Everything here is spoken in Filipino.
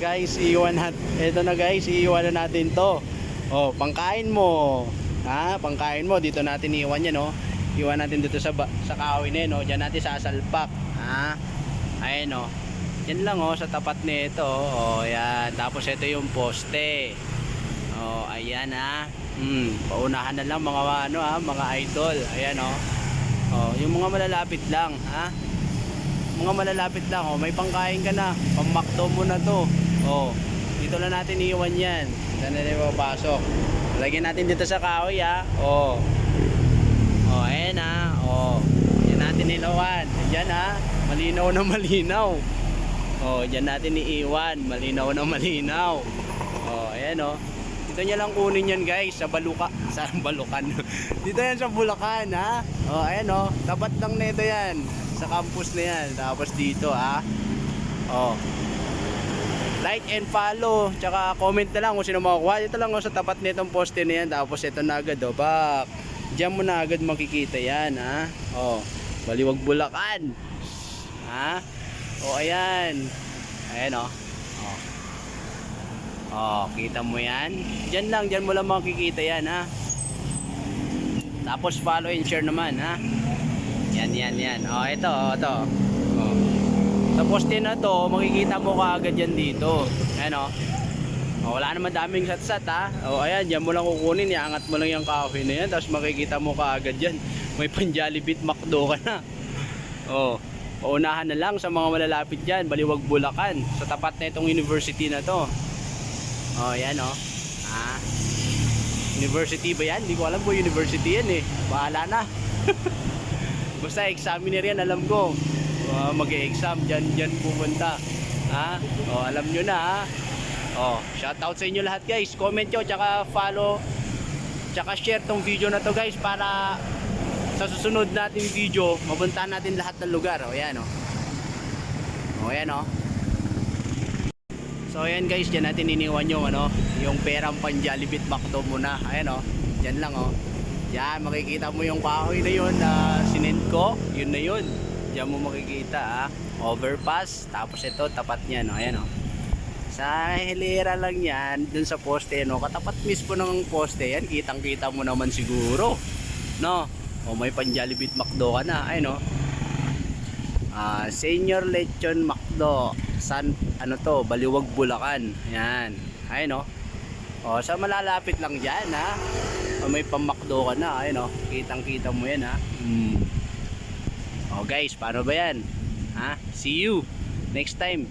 Guys, iiwan nat Ito na guys, iiwan na natin to. Oh, pangkain mo. Ha, pangkain mo dito natin iiwan 'yan, oh. Iwan natin dito sa sa kahoy na 'yan, oh. Diyan natin sasalpak. Ha? Ayan, oh. Yan lang, oh, sa tapat nito. Oh, yan. Tapos ito yung poste. Oh, ayan, ha. Hmm, paunahan na lang mga ano, ha, mga idol. Ayan, oh. Oh, yung mga malalapit lang, ha? Mga malalapit lang, oh. May pangkain ka na. Pamakdo mo na to. Oh, dito lang natin iiwan yan. Saan na rin papasok. Lagyan natin dito sa kahoy, ha. Oh. Oh, ayan, ha. Oh. Yan natin nilawan. Yan, ha. Malinaw na malinaw. Oh, diyan natin iiwan. Malinaw na malinaw. Oh, ayan oh. Dito niya lang kunin yan guys sa Baluka, sa Balukan. Dito yan sa Bulacan ha. Oh, ayan oh. Tapat lang nito yan. Sa campus na yan. Tapos dito ha. Oh. Like and follow. Tsaka comment na lang kung sino makukuha. Dito lang oh, sa tapat nitong poste na yan. Tapos ito na agad oh. Bak. Diyan mo na agad makikita yan ha. Oh. Baliwag Bulacan. Ha? O ayan. Ayan o. Oh. oh, kita mo yan? Diyan lang, diyan mo lang makikita yan ha. Tapos follow and share naman ha. Yan, yan, yan. Oh, ito, oh, ito. Oh. Sa poste na to, makikita mo kaagad yan dito. Ayan o. Oh, wala naman daming satsat ha. O ayan, diyan mo lang kukunin, iangat mo lang yung kahoy na yan, tapos makikita mo kaagad yan. May pan Jollibee McDo ka na. Oh, paunahan na lang sa mga malalapit dyan, Baliwag Bulacan, sa tapat na itong university na to. Oh, yan oh. Ah. University ba yan? Hindi ko alam po university yan eh. Bahala na. Basta examiner yan, alam ko. Uh, mag-exam dyan, dyan pupunta. Ha? Oh, alam nyo na ha. Oh, shout out sa inyo lahat guys. Comment nyo, tsaka follow, tsaka share tong video na to guys para sa susunod nating video, mapuntahan natin lahat ng lugar. O yan o. O yan o. So ayan guys, dyan natin iniwan yung ano, yung perang pan Jollibee McDo muna. Ayan o. Dyan lang o. Yan, makikita mo yung kahoy na yun na sinend ko. Yun na yun. Diyan mo makikita ha. Overpass. Tapos ito, tapat niya no. Ayan o. Sa hilera lang yan, dun sa poste no. Katapat mismo ng poste yan. Kitang kita mo naman siguro. No? O may pan Jollibee McDo ka na. Ay no. Ah, Senior Lechon McDo. San ano to? Baliwag Bulacan. Yan. Ay no. O sa malalapit lang diyan ha. O may pamakdo ka na. Ay no. Kitang-kita mo yan ha. Hmm. O guys, paano ba yan? Ha? See you next time.